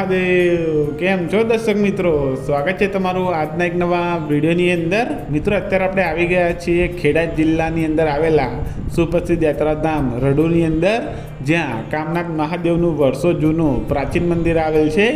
મહાદેવ. કેમ છો દર્શક મિત્રો? સ્વાગત છે તમારું આજના એક નવા વિડીયોની અંદર. મિત્રો, અત્યારે આપણે આવી ગયા છીએ ખેડા જિલ્લાની અંદર આવેલા સુપ્રસિદ્ધ યાત્રાધામ રડુની અંદર, જ્યાં કામનાથ મહાદેવનું વર્ષો જૂનું પ્રાચીન મંદિર આવેલ છે.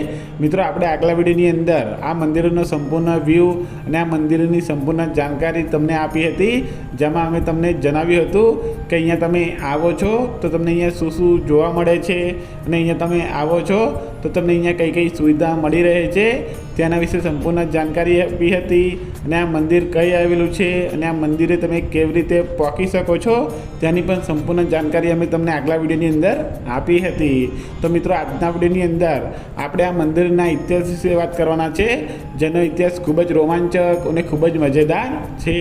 મિત્રો, આપણે આગલા વિડીયોની અંદર આ મંદિરનો સંપૂર્ણ વ્યૂ અને આ મંદિરની સંપૂર્ણ જાણકારી તમને આપી હતી, જેમાં અમે તમને જણાવ્યું હતું કે અહીંયા તમે આવો છો, તો તમને અહીંયા શું શું જોવા મળે છે અને અહીંયા તમે આવો છો. તો તમને અહીંયા કઈ કઈ સુવિધા મળી રહે છે? તેના વિશે સંપૂર્ણ જાણકારી આપી હતી અને આ મંદિર કઈ આવેલું છે અને આ મંદિરે તમે કેવી રીતે પહોંચી શકો છો તેની પણ સંપૂર્ણ જાણકારી અમે તમને આગલા વિડીયોની અંદર આપી હતી. તો મિત્રો, આજના વિડીયોની અંદર આપણે આ મંદિરના ઇતિહાસ વિશે વાત કરવાના છે, જેનો ઇતિહાસ ખૂબ જ રોમાંચક અને ખૂબ જ મજેદાર છે,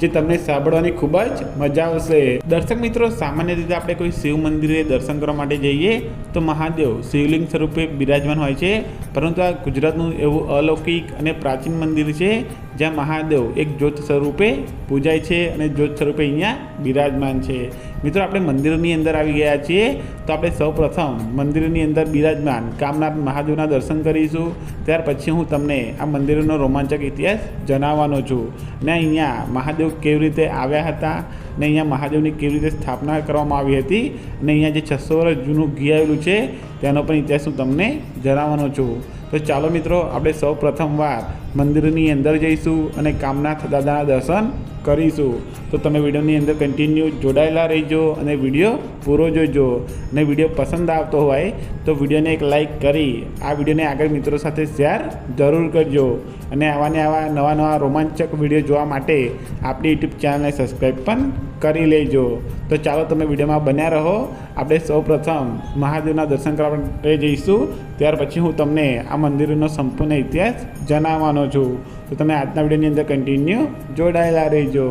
જે તમને સાંભળવાની ખૂબ જ મજા આવશે. દર્શક મિત્રો, સામાન્ય રીતે આપણે કોઈ શિવ મંદિરે દર્શન કરવા માટે જઈએ તો મહાદેવ શિવલિંગ સ્વરૂપે બિરાજમાન હોય છે, પરંતુ આ ગુજરાતનું એવું અલૌકિક અને પ્રાચીન મંદિર છે, જ્યાં મહાદેવ એક જ્યોત સ્વરૂપે પૂજાય છે અને જ્યોત સ્વરૂપે અહીંયા બિરાજમાન છે. મિત્રો, આપણે મંદિરની અંદર આવી ગયા છીએ, તો આપણે સૌ પ્રથમ મંદિરની અંદર બિરાજમાન કામનાથ મહાદેવના દર્શન કરીશું. ત્યાર પછી હું તમને આ મંદિરનો રોમાંચક ઇતિહાસ જણાવવાનો છું. ને અહીંયા મહાદેવ કેવી રીતે આવ્યા હતા, ને અહીંયા મહાદેવની કેવી રીતે સ્થાપના કરવામાં આવી હતી અને અહીંયા જે છસો વર્ષ જૂનું ઘી આવેલું છે, તેનો પણ ઇતિહાસ હું તમને જણાવવાનો છું. તો ચાલો મિત્રો, આપણે સૌ પ્રથમવાર મંદિરની અંદર જઈશું અને કામનાથ દાદાના દર્શન કરીશું. તો તમે વિડીયોની અંદર કન્ટિન્યુ જોડાયેલા રહીજો અને વીડિયો પૂરો જોજો. અને વીડિયો પસંદ આવતો હોય તો વિડીયોને એક લાઇક કરી આ વિડીયોને આગળ મિત્રો સાથે શેર જરૂર કરજો. અને આવાને આવા નવા નવા રોમાંચક વીડિયો જોવા માટે આપણી યુટ્યુબ ચેનલને સબસ્ક્રાઈબ પણ કરી લેજો. તો ચાલો તમે વિડીયોમાં બન્યા રહો. આપણે સૌ પ્રથમ મહાદેવના દર્શન કરવા માટે જઈશું. ત્યાર પછી હું તમને આ મંદિરનો સંપૂર્ણ ઇતિહાસ જણાવવાનો છું. તો તમે આજના વિડીયોની અંદર કન્ટિન્યુ જોડાયેલા રહેજો.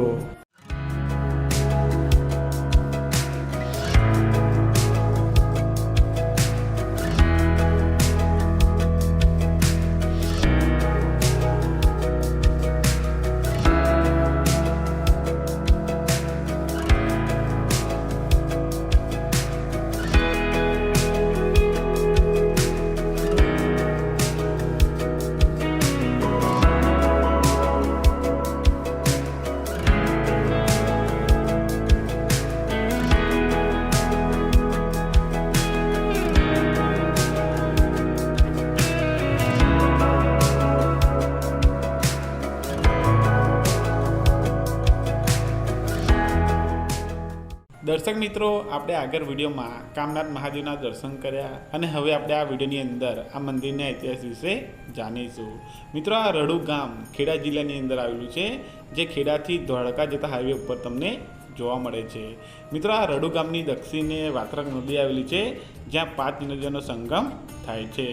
દર્શક મિત્રો, આપણે આગળ વિડીયોમાં કામનાથ મહાદેવના દર્શન કર્યા અને હવે આપણે આ વિડીયોની અંદર આ મંદિરના ઇતિહાસ વિશે જાણીશું. મિત્રો, આ રડુ ગામ ખેડા જિલ્લાની અંદર આવેલું છે, જે ખેડાથી ધોળકા જતા હાઈવે ઉપર તમને જોવા મળે છે. મિત્રો, આ રડુ ગામની દક્ષિણે વાત્રક નદી આવેલી છે, જ્યાં પાંચ નદીઓનો સંગમ થાય છે.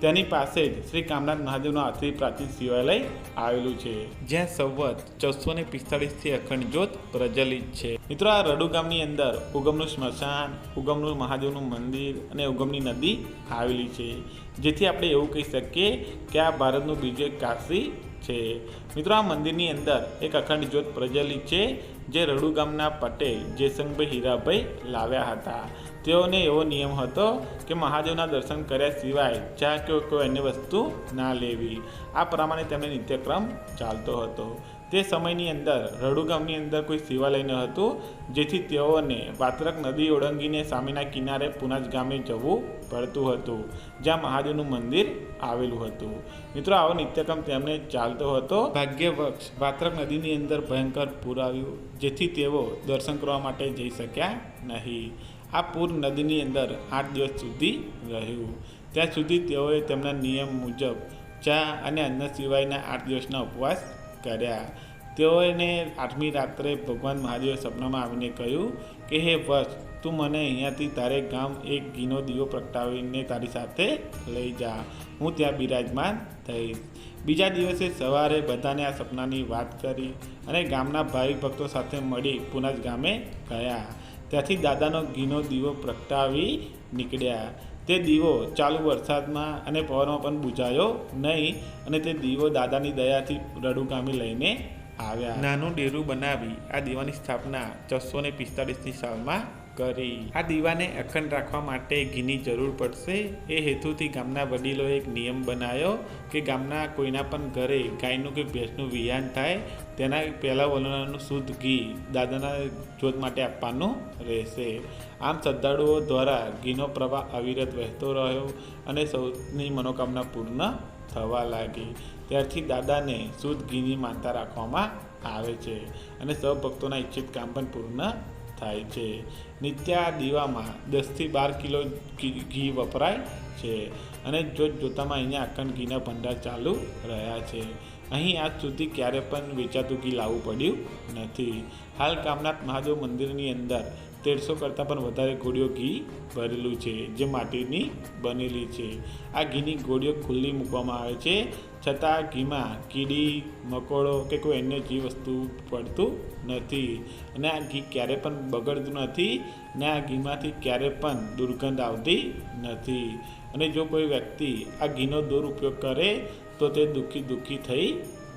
તેની પાસે જ શ્રી કામનાથ મહાદેવનું અતિ પ્રાચીન શિવાલય આવેલું છે, જ્યાં સંવત ચૌદસો ને પિસ્તાળીસથી અખંડ જ્યોત પ્રજ્વલિત છે. મિત્રો, આ રડુ ગામની અંદર ઉગમનું સ્મશાન, ઉગમનું મહાદેવનું મંદિર અને ઉગમની નદી આવેલી છે. જેથી આપણે એવું કહી શકીએ કે આ ભારતનું બીજું એક કાશી છે. મિત્રો, આ મંદિરની અંદર એક અખંડ જ્યોત પ્રજ્વલિત છે, જે રડુ ગામના પટેલ જયસંગભાઈ હીરાભાઈ લાવ્યા હતા. તેઓને એવો નિયમ હતો કે મહાદેવના દર્શન કર્યા સિવાય ચા કે કોઈ અન્ય વસ્તુ ના લેવી. આ પ્રમાણે તેમણે નિત્યક્રમ ચાલતો હતો. તે સમયની અંદર રડુ ગામની અંદર કોઈ શિવાલય ન હતું, જેથી તેઓને વાત્રક નદી ઓળંગીને સામેના કિનારે પુનાજ ગામે જવું પડતું હતું, જ્યાં મહાદેવનું મંદિર આવેલું હતું. મિત્રો, આવો નિત્યક્રમ તેમને ચાલતો હતો. ભાગ્યવક્ષ વાત્રક નદીની અંદર ભયંકર પૂર આવ્યું, જેથી તેઓ દર્શન કરવા માટે જઈ શક્યા નહીં. આ પૂર નદીની અંદર આઠ દિવસ સુધી રહ્યું. ત્યાં સુધી તેઓએ તેમના નિયમ મુજબ ચા અને અન્ન સિવાયના આઠ દિવસના ઉપવાસ કર્યા. તેઓને આઠમી રાત્રે ભગવાન મહાદેવે સપનામાં આવીને કહ્યું કે, હે વત્સ, તું મને અહીંયાથી તારે ગામ એક ઘીનો દીવો પ્રગટાવીને તારી સાથે લઈ જા. હું ત્યાં બિરાજમાન થઈશ. બીજા દિવસે સવારે બધાને આ સપનાની વાત કરી અને ગામના ભાવિક ભક્તો સાથે મળી પુનજ ગામે ગયા. ત્યાંથી દાદાનો ઘીનો દીવો પ્રગટાવી નીકળ્યા. તે દીવો ચાલુ વરસાદમાં અને પવનમાં પણ બુઝાયો નહીં અને તે દીવો દાદાની દયાથી રડું ગામી લઈને આવ્યા. નાનું ડેરું બનાવી આ દીવાની સ્થાપના છસો ને પિસ્તાળીસની સાલમાં કરી. આ દીવાને અખંડ રાખવા માટે ઘીની જરૂર પડશે. એ હેતુથી ગામના વડીલોએ એક નિયમ બનાવ્યો કે ગામના કોઈના પણ ઘરે ગાયનું કે ભેંસનું વિહાન થાય, તેના પહેલાં વલોણાનું શુદ્ધ ઘી દાદાના જોત માટે આપવાનું રહેશે. આમ શ્રદ્ધાળુઓ દ્વારા ઘીનો પ્રવાહ અવિરત વહેતો રહ્યો અને સૌની મનોકામના પૂર્ણ થવા લાગી. ત્યારથી દાદાને શુદ્ધ ઘીની માનતા રાખવામાં આવે છે અને સૌ ભક્તોના ઈચ્છિત કામ પણ પૂર્ણ થાય છે. નિત્ય દીવામાં દસથી બાર કિલો ઘી વપરાય છે અને જોત જોતામાં અહીંયા અખંડ ઘીના ભંડાર ચાલુ રહ્યા છે. અહીં આજ સુધી ક્યારે પણ વેચાતું ઘી લાવવું પડ્યું નથી. હાલ કામનાથ મહાદેવ મંદિરની અંદર તેરસો કરતાં પણ વધારે ગોળીઓ ઘી ભરેલું છે, જે માટીની બનેલી છે. આ ઘીની ગોળીઓ ખુલ્લી મૂકવામાં આવે છે, છતાં ઘીમાં કીડી, મકોડો કે કોઈ અન્ય જીવ વસ્તુ પડતું નથી. અને આ ઘી ક્યારે પણ બગડતું નથી ને આ ઘીમાંથી ક્યારે પણ દુર્ગંધ આવતી નથી. અને જો કોઈ વ્યક્તિ આ ઘીનો દુરુપયોગ કરે, તો તે દુઃખી દુઃખી થઈ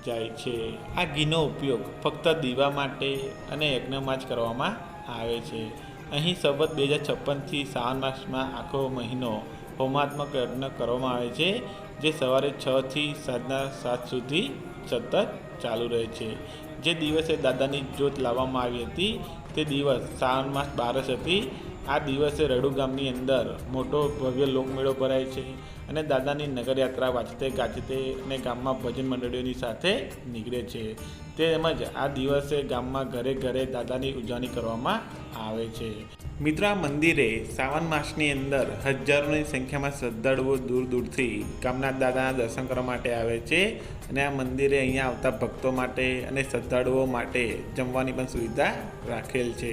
જાય છે. આ ઘીનો ઉપયોગ ફક્ત દીવા માટે અને યજ્ઞમાં જ કરવામાં આવે છે. અહીં સવત બે હજાર છપ્પનથી શ્રાવણ માસમાં આખો મહિનો હોમાત્મક યજ્ઞ કરવામાં આવે છે, જે સવારે છથી સાંજના સાત સુધી સતત ચાલુ રહે છે. જે દિવસે દાદાની જ્યોત લાવવામાં આવી હતી, તે દિવસ શ્રાવણ માસ બારસ હતી. આ દિવસે રડુ ગામની અંદર મોટો ભવ્ય લોકમેળો ભરાય છે. અને દાદાની નગરયાત્રા વાંચતે ગાજતે અને ગામમાં ભજન મંડળીઓની સાથે નીકળે છે. તેમજ આ દિવસે ગામમાં ઘરે ઘરે દાદાની ઉજવણી કરવામાં આવે છે. મિત્રો મંદિરે શ્રાવણ માસની અંદર હજારોની સંખ્યામાં શ્રદ્ધાળુઓ દૂર દૂરથી કામનાથ દાદાના દર્શન કરવા માટે આવે છે અને આ મંદિરે અહીંયા આવતા ભક્તો માટે અને શ્રદ્ધાળુઓ માટે જમવાની પણ સુવિધા રાખેલ છે.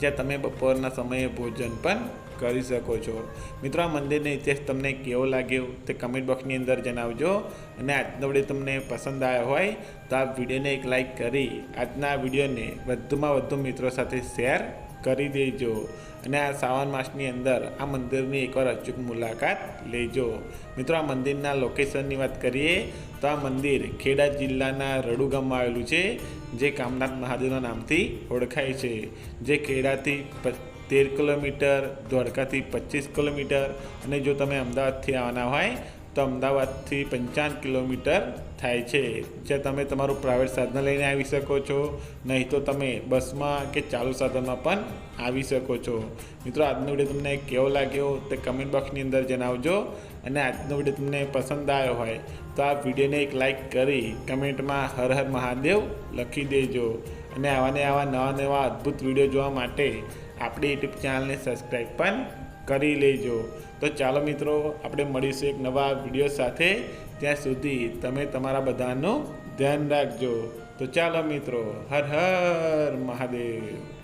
જ્યાં તમે બપોરના સમયે ભોજન પણ કરી શકો છો. મિત્રો, આ મંદિરનો ઇતિહાસ તમને કેવો લાગ્યો તે કમેન્ટ બોક્સની અંદર જણાવજો અને આજનો વીડિયો તમને પસંદ આવ્યો હોય તો આ વિડીયોને એક લાઈક કરી આજના વિડીયોને વધુમાં વધુ મિત્રો સાથે શેર કરી દેજો. અને આ શ્રાવણ માસની અંદર આ મંદિરની એકવાર અચૂક મુલાકાત લેજો. મિત્રો, આ મંદિરના લોકેશનની વાત કરીએ, તો આ મંદિર ખેડા જિલ્લાના રડુ ગામમાં આવેલું છે, જે કામનાથ મહાદેવના નામથી ઓળખાય છે. જે ખેડાથી તેર કિલોમીટર, દ્વારકાથી પચીસ કિલોમીટર, અને જો તમે અમદાવાદથી આવવાના હોય તો અમદાવાદથી પંચાવન કિલોમીટર થાય છે. જ્યાં તમે તમારું પ્રાઇવેટ સાધન લઈને આવી શકો છો. નહીં તો તમે બસમાં કે ચાલુ સાધનમાં પણ આવી શકો છો. મિત્રો, આજનો વીડિયો તમને કેવો લાગ્યો તે કમેન્ટ બોક્સની અંદર જણાવજો અને આજનો વીડિયો તમને પસંદ આવ્યો હોય તો આ વિડીયોને એક લાઈક કરી કમેન્ટમાં હર હર મહાદેવ લખી દેજો. અને આવા ને આવા નવા નવા અદ્ભુત વીડિયો જોવા માટે આપણી યુટ્યુબ ચેનલને સબસ્ક્રાઈબ પણ કરી લેજો. તો ચાલો મિત્રો, આપણે મળીશું એક નવા વીડિયો સાથે. ત્યાં સુધી તમે તમારા બધાનું ધ્યાન રાખજો. તો ચાલો મિત્રો, હર હર મહાદેવ.